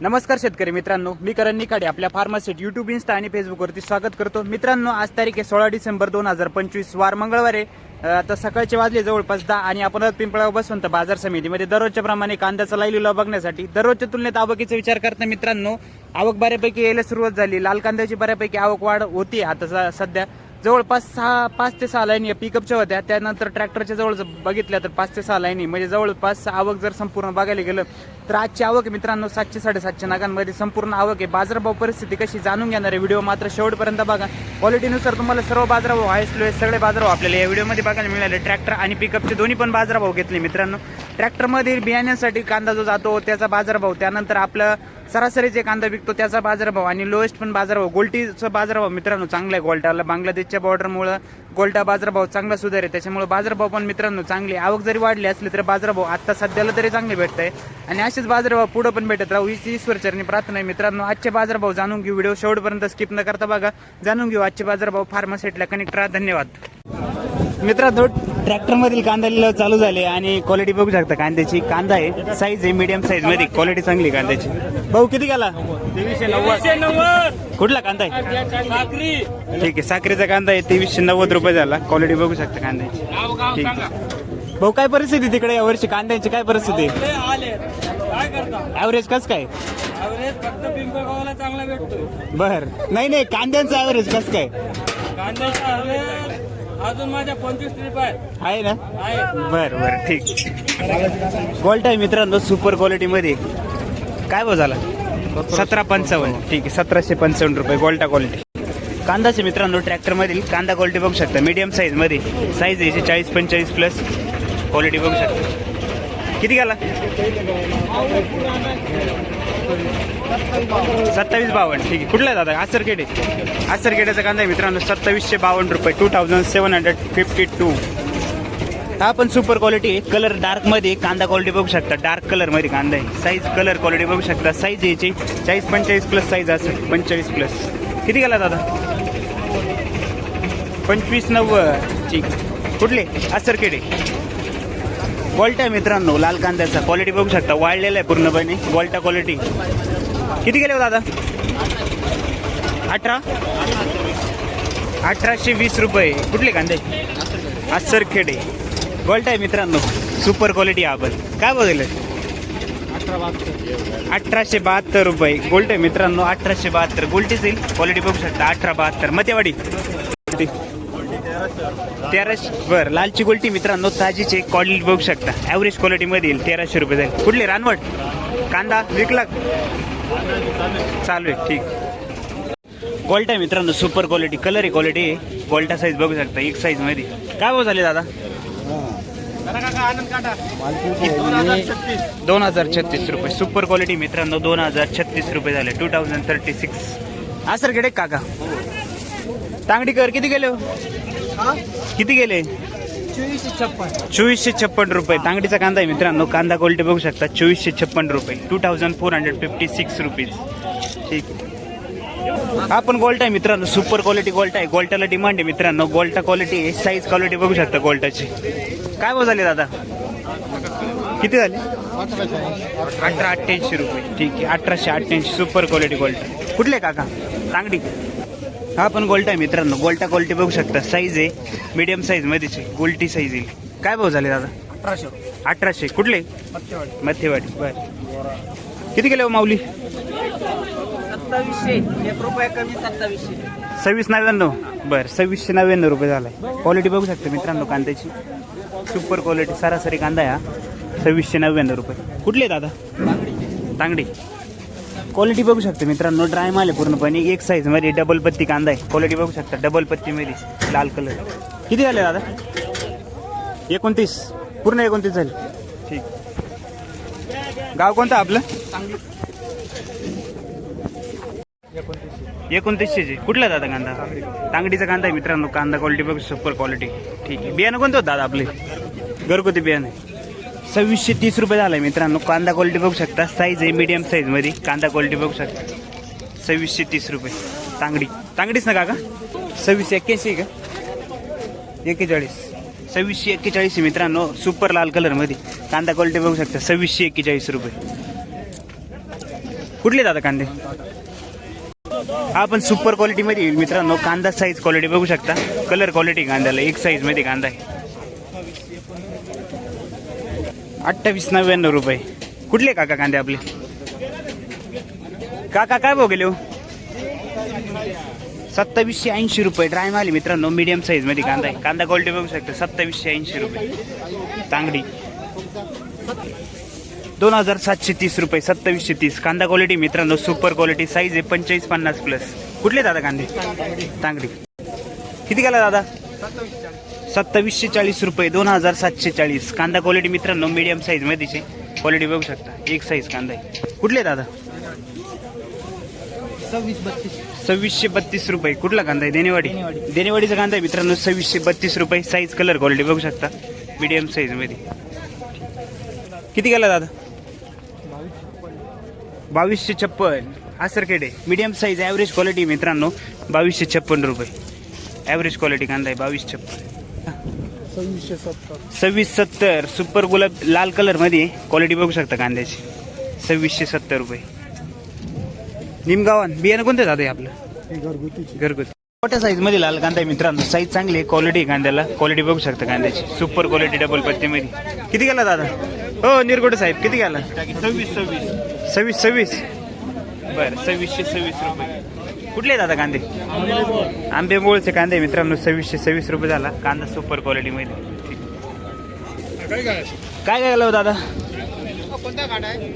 नमस्कार शेतकरी मित्रांनो मी करण निखाडे आपल्या फार्मासिट युट्यूब इन्स्टा आणि फेसबुकवरती स्वागत करतो. मित्रांनो आज तारीख आहे सोळा डिसेंबर दोन हजार पंचवीस वार मंगळवार आहे. आता सकाळचे वाजले जवळपास दहा आणि आपण पिंपळावर बसून तर बाजार समितीमध्ये दररोजच्या प्रमाणे कांद्याचा लाईलीला बघण्यासाठी दररोजच्या तुलनेत आवकीचा विचार करता मित्रांनो आवक बऱ्यापैकी यायला सुरुवात झाली. लाल कांद्याची बऱ्यापैकी आवक वाढ होती. आता सध्या जवळपास सहा पाच ते सहा लाईनी पिकअपच्या होत्या. त्यानंतर ट्रॅक्टरच्या जवळ जर बघितल्या तर पाच ते सहा लाईनी. म्हणजे जवळपास आवक जर संपूर्ण बघायला गेलं तर आजची आवक आहे मित्रांनो सातशे साडेसातशे नागांमध्ये संपूर्ण आवक आहे. बाजारभाव परिस्थिती कशी जाणून घेणार आहे. व्हिडिओ मात्र शेवटपर्यंत बघा. क्वालिटीनुसार तुम्हाला सर्व बाजारभाव हायस्ट लोएस्ट सगळे बाजारभाव आपल्याला या व्हिडिओमध्ये बघायला मिळाले ट्रॅक्टर आणि पिकअपचे दोन्ही पण बाजारभाव घेतले मित्रांनो. ट्रॅक्टरमध्ये बियाण्यांसाठी कांदा जो जातो त्याचा बाजारभाव त्यानंतर आपलं सरासरी जे कांदा विकतो त्याचा बाजारभाव आणि लोएस्ट पण बाजारभाव. गोल्टीचा बाजारभाव मित्रांनो चांगला आहे गोल्टाला. बांगलादेशच्या बॉर्डरमुळं गोल्टा बाजारभाव चांगला सुधार आहे. त्याच्यामुळे बाजारभाव पण मित्रांनो चांगले आवक जरी वाढली असली तरी बाजारभाव आत्ता सध्याला तरी चांगले भेटत आहे आणि असेच बाजारभाव पुढं पण भेटत राहू हीच ईश्वरचरणी प्रार्थना आहे. मित्रांनो आजचे बाजारभाव जाणून घेऊ. व्हिडिओ शेवटपर्यंत स्किप न करता बघा. जाणून घेऊ आजचे बाजारभाव फार्मासेटला कनेक्ट राहा. धन्यवाद. मित्रांनो ट्रॅक्टर मधील कांदा लिलाव चालू झाले आणि क्वालिटी बघू शकता कांद्याची कांदा आहे. साईज आहे मीडियम साईजमध्ये. क्वालिटी चांगली कांद्याची. भाऊ किती गेला? तेवीसशे नव्वद. कुठला कांदा आहे? ठीक आहे साखरेचा कांदा आहे. तेवीसशे नव्वद रुपये झाला. क्वालिटी बघू शकता कांद्याची. ठीक आहे. भाऊ काय परिस्थिती तिकडे या वर्षी? कांद्याची काय परिस्थिती? ऍव्हरेज कस काय? बर. नाही नाही कांद्यांचं ऍव्हरेज कस काय? अजून माझ्या पंचवीस ट्रिप आहे ना? आहे. बर बर ठीक. गोल्ट आहे मित्रांनो सुपर क्वालिटी मध्ये. काय भाव झाला? सतरा पंचावन्न. ठीक आहे सतराशे पंचावन्न रुपये गोल्टा क्वालिटी कांदाचे मित्रांनो ट्रॅक्टर मधील कांदा क्वालिटी बघू शकता. मीडियम साईजमध्ये. साईज याची चाळीस पंचेचाळीस प्लस क्वालिटी बघू शकता. किती गेला? सत्तावीस बावन्न. ठीक आहे. कुठला आहे दादा? आसरखेडे. आसरखेड्याचा कांदा आहे मित्रांनो. सत्तावीसशे बावन्न रुपये. Two thousand seven hundred fifty two हा पण सुपर क्वालिटी आहे कलर डार्कमध्ये कांदा क्वालिटी बघू शकता. डार्क कलरमध्ये कांदा आहे. साईज कलर क्वालिटी बघू शकता. साईज याची चाळीस पंचेचाळीस प्लस साईज असेल पंचेचाळीस प्लस किती गेला दादा? पंचवीस नव्वद. ठीक कुठले? आसरखेडे. गोल्टा आहे मित्रांनो लाल कांद्याचा. क्वालिटी बघू शकता. वाढलेला आहे पूर्णपणे. गोल्टा क्वालिटी किती गेले हो दादा? अठरा? अठराशे वीस रुपये. कुठले कांदे? आसरखेडे गोल्ट आहे मित्रांनो. सुपर क्वालिटी आपण काय बघितलं? अठराशे बहात्तर रुपये. गोल्ट आहे मित्रांनो अठराशे बहात्तर. गोल्टीच येईल क्वालिटी बघू शकता. अठरा बहात्तर. मतेवाडी. तेराशे बरं लालची गोल्टी मित्रांनो ताजीचे क्वालिटी बघू शकता. ॲव्हरेज क्वालिटीमध्ये येईल तेराशे रुपये जाईल. कुठले? रानवट? कांदा? विकला चालू आहे ठीक. गोल्टा आहे मित्रांनो सुपर क्वालिटी कलर आहे क्वालिटी आहे गोल्टा साईज बघू शकता एक साईजमध्ये. काय भाव झाले दादा? दोन हजार छत्तीस रुपये. सुपर क्वालिटी मित्रांनो दोन हजार छत्तीस रुपये झाले टू थाउजंड थर्टी सिक्स हा सर गेले काका. तांगडीकर किती गेले हो? किती गेले? चोवीसशे छप्पन. चोवीसशे छप्पन रुपये. तांगडीचा कांदा आहे मित्रांनो. कांदा क्वालिटी बघू शकता. चोवीसशे छप्पन रुपये. Two thousand four hundred fifty six rupees ठीक हा पण गोल्ट आहे मित्रांनो. सुपर क्वालिटी गोल्ट आहे. गोल्टाला डिमांड आहे मित्रांनो. गोल्टा क्वालिटी आहे साईज क्वालिटी बघू शकता गोल्टाची काय भाव झाले दादा? किती झाले? अठरा अठ्ठ्याऐंशी रुपये. ठीक आहे. अठराशे अठ्ठ्याऐंशी. सुपर क्वालिटी गोल्ट कुठले काका? तांगडी. हा पण गोल्ट आहे मित्रांनो गोल्टा क्वालिटी बघू शकता. साईज आहे मीडियम साईज मध्येच आहे गोल्टी साईज येईल. काय भाव झाले दादा? अठराशे. अठराशे. कुठले? सत्तेवाडी बर. किती गेले हो माऊली? सत्तावीसशे. एक रुपया कमी सत्तावीसशे. सव्वीस नव्याण्णव. बर सव्वीसशे नव्याण्णव रुपये झालाय. क्वालिटी बघू शकता मित्रांनो कांद्याची. सुपर क्वालिटी सरासरी कांदा आहे हा. सव्वीसशे नव्याण्णव रुपये. कुठले दादा? तांगडी क्वालिटी बघू शकता मित्रांनो. ड्राय माल आहे पूर्णपणे. एक साईजमध्ये डबल पत्ती कांदा आहे. क्वालिटी बघू शकता. डबल पत्ती मध्ये. लाल कलर किती झाले दादा? एकोणतीस. पूर्ण एकोणतीस झाले. ठीक. गाव कोणतं आपलं? एकोणतीसशेचे. कुठला दादा कांदा? तांगडीचा कांदा आहे मित्रांनो. कांदा क्वालिटी बघू सुपर क्वालिटी ठीक आहे. बियाणं कोणतं होतं दादा आपले? घरगुती बियाणं आहे. सव्वीसशे तीस रुपये झालाय मित्रांनो. कांदा क्वालिटी बघू शकता. साईज आहे मीडियम साईजमध्ये कांदा क्वालिटी बघू शकता. सव्वीसशे तीस रुपये. तांगडी. तांगडीच ना काका? सव्वीसशे एक्क्याऐंशी का? एक्केचाळीस. सव्वीसशे एक्केचाळीस आहे मित्रांनो. सुपर लाल कलरमध्ये कांदा क्वालिटी बघू शकता. सव्वीसशे एक्केचाळीस रुपये. कुठले दादा कांदे? आपण सुपर क्वालिटीमध्ये येईल मित्रांनो. कांदा साईज क्वालिटी बघू शकता. कलर क्वालिटी कांद्याला. एक साईजमध्ये कांदा आहे. अठ्ठावीस नव्याण्णव रुपये. कुठले काका कांदे आपले? काका काय भाव गेले हो? सत्तावीसशे ऐंशी रुपये. ड्राय माल मित्रांनो मीडियम साईजमध्ये कांदा आहे. कांदा क्वालिटी बघू शकता सत्तावीसशे ऐंशी रुपये. तांगडी. दोन हजार सातशे तीस रुपये सत्तावीसशे तीस. कांदा क्वालिटी मित्रांनो सुपर क्वालिटी साईज आहे पंचेचाळीस पन्नास प्लस कुठले दादा कांदे? तांगडी. किती गेला दादा? सत्तावीसशे चाळीस रुपये दोन हजार सातशे चाळीस कांदा क्वालिटी मित्रांनो मीडियम साईज मध्येचे क्वालिटी बघू शकता. एक साईज कांदा आहे. कुठले दादा? सव्वीस बत्तीस सव्वीसशे बत्तीस रुपये. कुठला कांदा आहे? देनेवाडी देनेवाडीचा कांदा आहे मित्रांनो सव्वीसशे बत्तीस रुपये. साईज कलर क्वालिटी बघू शकता. मीडियम साईजमध्ये. किती गेला दादा? बावीसशे छप्पन. Asarkhede. Medium size average quality मित्रांनो बावीसशे छप्पन रुपये. ॲव्हरेज क्वालिटी कांदा आहे बावीस छप्पन. सव्वीसशे सत्तर. सव्वीस सत्तर सुपर गुलाब लाल कलरमध्ये क्वालिटी बघू शकता कांद्याची. सव्वीसशे सत्तर रुपये. निमगावान बियाणं कोणतं दादा आपलं? घरगुतीची. घरगुती. मोठ्या साईजमध्ये लाल कांदा आहे मित्रांनो. साईज चांगली आहे क्वालिटी आहे कांद्याला. क्वालिटी बघू शकता कांद्याची. सुपर क्वालिटी डबल पत्तीमध्ये किती गेला दादा? हो निरगोडे साहेब किती गेला? सव्वीस सव्वीस. सव्वीस सव्वीस. बरं सव्वीसशे सव्वीस रुपये. कुठले दादा कांदे? आंबेमोळचे कांदे आहे मित्रांनो सव्वीसशे सव्वीस रुपये झाला. कांदा सुपर क्वालिटी मध्ये. काय काय हो दादा? आहे?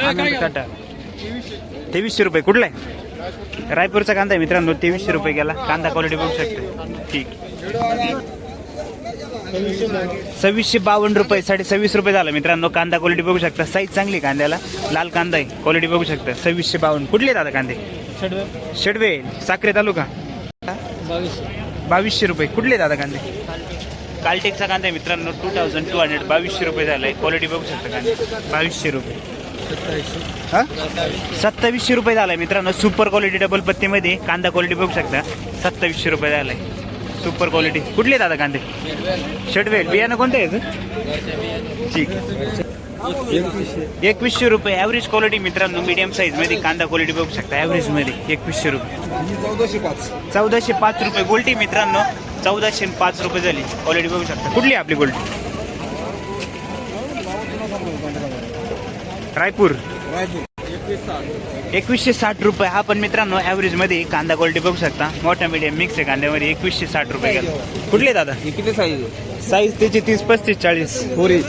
आनंद काटा तेवीसशे. रुपये. कुठला? आहे रायपूरचा कांदा आहे मित्रांनो तेवीसशे रुपये गेला. कांदा क्वालिटी बघू शकता. ठीक. सव्वीसशे बावन्न रुपये साडे सव्वीस रुपये झाला मित्रांनो. कांदा क्वालिटी बघू शकता. साईज चांगली आहे कांद्याला. लाल कांदा आहे क्वालिटी बघू शकता. सव्वीसशे बावन्न. कुठले दादा कांदे? शेडवे. साखरे तालुका? बावीस बावीसशे रुपये. कुठले दादा कांदे? कालटेकचा. कांदा आहे मित्रांनो. टू थाउजंड टू हंड्रेड बावीसशे रुपये झालाय. क्वालिटी बघू शकता कांदे. बावीसशे रुपये. हा? सत्तावीसशे रुपये झालाय मित्रांनो. सुपर क्वालिटी डबल पत्तीमध्ये कांदा क्वालिटी बघू शकता. सत्तावीसशे रुपये झालाय. सुपर क्वालिटी कुठले दादा कांदे? शेडवेल बियाणं कोणते आहेत? याचं? ठीक. एकवीसशे रुपये. ॲव्हरेज क्वालिटी मित्रांनो मीडियम साईजमध्ये कांदा क्वालिटी बघू शकता. ॲव्हरेजमध्ये एकवीसशे रुपये. चौदाशे पाच चौदाशे पाच रुपये गोल्टी मित्रांनो चौदाशे पाच रुपये झाली. क्वालिटी बघू शकता. कुठली आपली गोल्टी रायपूर. एकवीसशे साठ रुपये. हा पण मित्रांनो ॲव्हरेजमध्ये कांदा क्वालिटी बघू शकता. मोठा मीडियम मिक्स आहे कांद्यामध्ये. एकवीसशे साठ रुपये गेला. कुठले दादा? किती साईज साईज त्याची तीस पस्तीस चाळीस. पोरी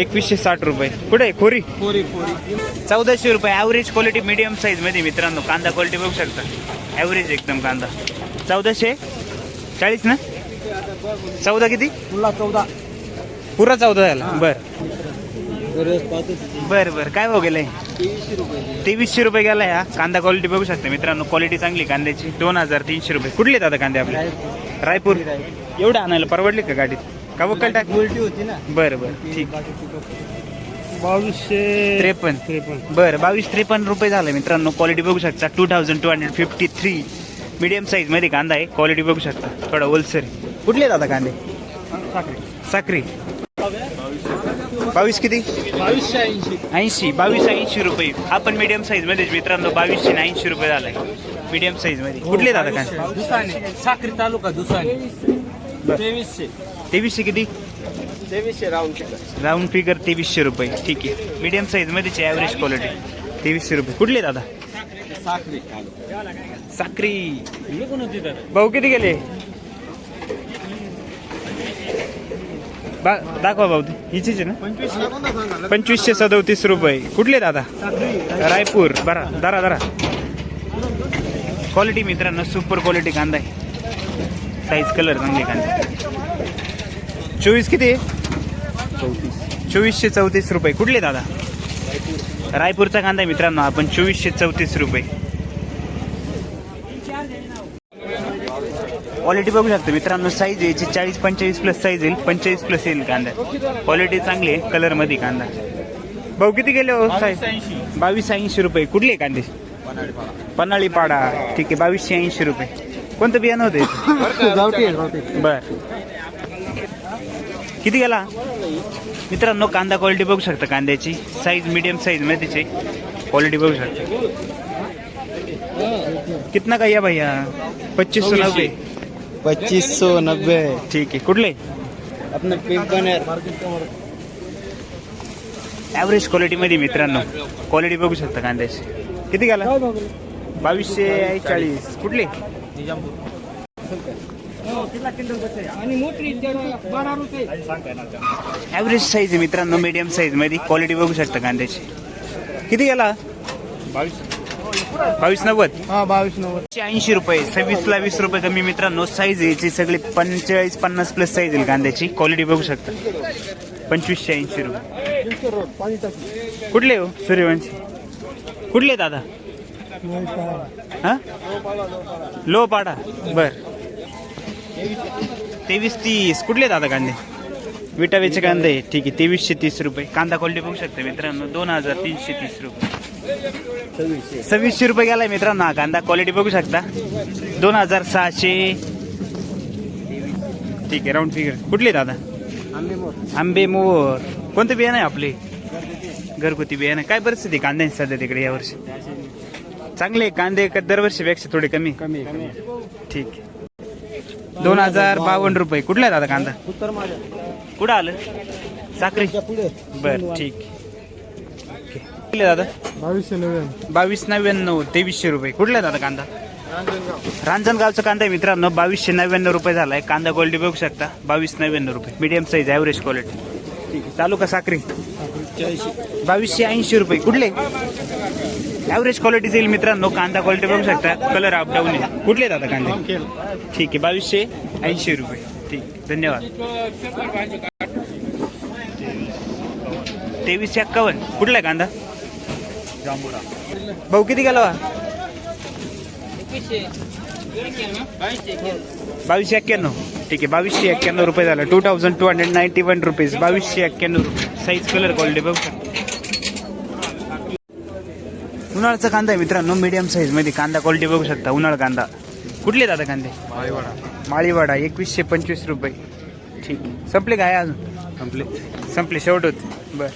एकवीसशे साठ रुपये. कुठे? खोरी? पोरी पोरी चौदाशे रुपये. ॲव्हरेज क्वालिटी मीडियम साईजमध्ये मित्रांनो कांदा क्वालिटी बघू शकता. ॲव्हरेज एकदम कांदा. चौदाशे? चाळीस ना? चौदा किती? चौदा. पुरा चौदा झाला. बर. बर बर काय गेलाय? तेवीसशे रुपये गेला ह्या. कांदा क्वालिटी बघू शकता मित्रांनो. क्वालिटी चांगली कांद्याची. दोन हजार तीनशे रुपये. कुठले दादा कांदे आपले? रायपूर. एवढं आणायला परवडले का गाडीत? का वक्कल टाक उलटी होती ना. बरं बरं. ठीक. बावीसशे त्रेपन्न. त्रेपन्न. बरं बावीस त्रेपन्न रुपये झालं मित्रांनो. क्वालिटी बघू शकता. Two thousand two hundred fifty three medium साईजमध्ये कांदा आहे. क्वालिटी बघू शकता. थोडा ओलसर आहे. कुठले दादा कांदे? साखरी. बावीस किती? बावीसशे ऐंशी. ऐंशी बावीस ऐंशी रुपये. हा पण मीडियम साईजमध्ये मित्रांनो बावीसशे ऐंशी रुपये झालाय मीडियम साईजमध्ये. कुठले दादा कांदे दुसाने साखरी तालुका दुसाने तेवीसशे. तेवीसशे किती? तेवीसशे राऊंड राऊंड फिगर तेवीसशे रुपये. ठीक आहे. मीडियम साईजमध्ये ॲव्हरेज क्वालिटी तेवीसशे रुपये. कुठले दादा? साखरी साखरी कोण होती तर? भाऊ किती गेले? बा दाखवा भाऊ हिचीच आहे ना? पंचवीसशे सदोतीस रुपये. कुठले दादा? रायपूर. बरा दरा दरा क्वालिटी मित्रांनो सुपर क्वालिटी कांदा आहे. साईज कलर चांगले कांदा. चोवीस किती आहे? चोवीसशे चौतीस रुपये. कुठले दादा? रायपूरचा कांदा आहे मित्रांनो आपण चोवीसशे चौतीस रुपये. क्वालिटी बघू शकतो. मित्रांनो साईज याची चाळीस पंचेचाळीस प्लस साईज येईल. पंचेचाळीस प्लस येईल कांदा. क्वालिटी चांगली आहे कलरमध्ये कांदा. भाऊ किती गेले हो साईज बावीस ऐंशी. रुपये. कुठले कांदे? पन्हाळी पाडा ठीक आहे बावीसशे ऐंशी रुपये. कोणतं बियाणं होतं बर. किती गेला? मित्रांनो कांदा क्वालिटी बघू शकता कांद्याची. साईज मीडियम साईज मध्येची क्वालिटी बघू शकता. कितना का या भैया? पच्चीस सौ नब्बे. पच्चीस सौ नब्बे। ठीक आहे. कुठले? अपने पिंपनेर ॲव्हरेज क्वालिटीमध्ये मित्रांनो क्वालिटी बघू शकता कांद्याची. किती गेला? बावीसशे चाळीस कुठले? ॲव्हरेज साईज आहे. मित्रांनो मीडियम साईजमध्ये. क्वालिटी बघू शकता कांद्याची. किती गेला? बावीस नव्वद? हा बावीस नव्वद. ऐंशी रुपये सव्वीस ला वीस रुपये कमी मित्रांनो साईज याची सगळी पंचेचाळीस पन्नास प्लस साईज येईल कांद्याची. क्वालिटी बघू शकता. पंचवीसशे ऐंशी रुपये. कुठले हो? सूर्यवंशी. कुठले दादा? हा? लो पाडा बर. तेवीस तीस. कुठले दादा कांदे? विटावेचे कांदे. ठीक आहे. तेवीसशे तीस रुपये. कांदा क्वालिटी बघू शकता मित्रांनो. दोन हजार तीनशे तीस रुपये. सव्वीसशे रुपये गेलाय मित्रांनो हा कांदा. क्वालिटी बघू शकता. दोन हजार सहाशे. ठीक आहे राऊंड फिगर कुठले दादा? आंबे मोर. कोणते बियाणं आहे आपले? घरगुती बियाणं. काय परिस्थिती कांद्यांची सध्या तिकडे यावर्षी चांगले कांदे का दरवर्षीपेक्षा थोडे कमी. कमी ठीक आहे. दोन हजार बावन्न रुपये. कुठला आहे दादा कांदा? कुठं आलं? साखरी. बर ठीक. कुठले दादा? बावीसशे नव्याण्णव. बावीस नव्याण्णव तेवीसशे रुपये. कुठला आहे दादा कांदा? रांजणगावचा कांदा आहे मित्रांनो बावीसशे नव्याण्णव रुपये झालाय. कांदा क्वालिटी बघू शकता. बावीस नव्याण्णव रुपये. मीडियम साईज ॲव्हरेज क्वालिटी ठीक आहे. चालू का साखरी? बावीसशे ऐंशी रुपये. कुठले? ॲव्हरेज क्वालिटी येईल मित्रांनो. कांदा क्वालिटी बघू शकता. कलर अपडाऊन आहे. कुठले दादा कांदे? ठीक आहे. बावीसशे ऐंशी रुपये. ठीक धन्यवाद. तेवीसशे एक्कावन्न. कुठला आहे कांदा? भाऊ किती गेला? बावीसशे एक्क्याण्णव. ठीक आहे बावीसशे एक्क्याण्णव रुपये झालं. Two thousand two hundred ninety one rupees बावीसशे एक्क्याण्णव रुपये. साईज कलर क्वालिटी बघू शकता. उन्हाळ्याचा कांदा आहे मित्रांनो मीडियम साईजमध्ये कांदा क्वालिटी बघू शकता. उन्हाळ कांदा. कुठले दादा कांदे? माळीवाडा. एकवीसशे पंचवीस रुपये. ठीक. आहे संपले काय अजून? संपले. संपले शेवट होते. बर.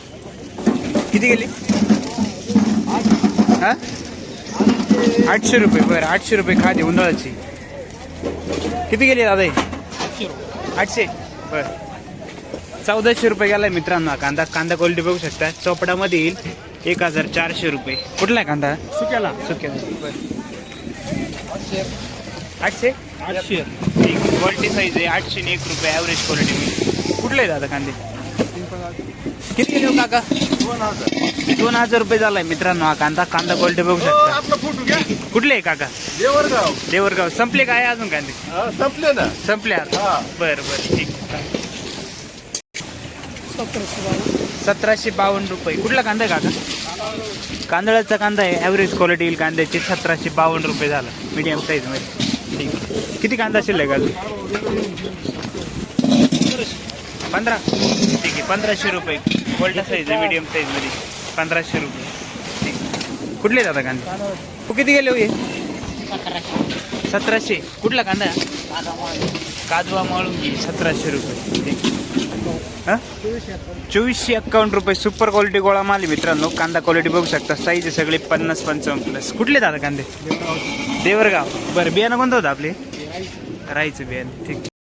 किती गेले? हा? आठशे रुपये बरं आठशे रुपये खादी उन्हाळ्याची. किती गेले दादा आठशे? बर. चौदाशे रुपये गेलाय मित्रांनो कांदा. कांदा क्वालिटी बघू शकता. चोपडामध्ये येईल एक हजार चारशे रुपये. कुठला आहे कांदा? सुक्याला. सुक्याला. बरं. आठशे. आठशे? क्वालिटी साईज आहे. आठशे एक रुपये ॲव्हरेज क्वालिटी कुठले आहे दादा कांदे? किती हो काका? दोन हजार रुपये झालाय मित्रांनो हा कांदा. कांदा क्वालिटी बघू शकता. कुठले आहे काका? देवरगाव. देवरगाव. संपले काय अजून कांदे? हा, संपले ना. संपले आता. हा. बरं बरं ठीक सतराशे बावन्न रुपये. कुठला कांदा आहे काका? कांदळाचा कांदा आहे. ॲव्हरेज क्वालिटी येईल कांद्याची. सतराशे बावन्न रुपये झाला. मीडियम साईजमध्ये ठीक किती कांदा शिल्लक आहे अजून? पंधरा. ठीक आहे पंधराशे रुपये. कोल्टा साईज आहे मीडियम साईजमध्ये पंधराशे रुपये ठीक कुठले दादा कांदे तू किती गेले हो हे सतराशे कुठला कांदा आहे? काजवा माळुंगी सतराशे रुपये ठीक हा चोवीसशे एक्कावन्न रुपये सुपर क्वालिटी गोळा माल आहे मित्रांनो कांदा क्वालिटी बघू शकता साईज आहे सगळे पन्नास पंचावन्न प्लस कुठले दादा कांदे देवरगाव बरं बियाणं कोणतं होतं आपले राहायचं बियाणं ठीक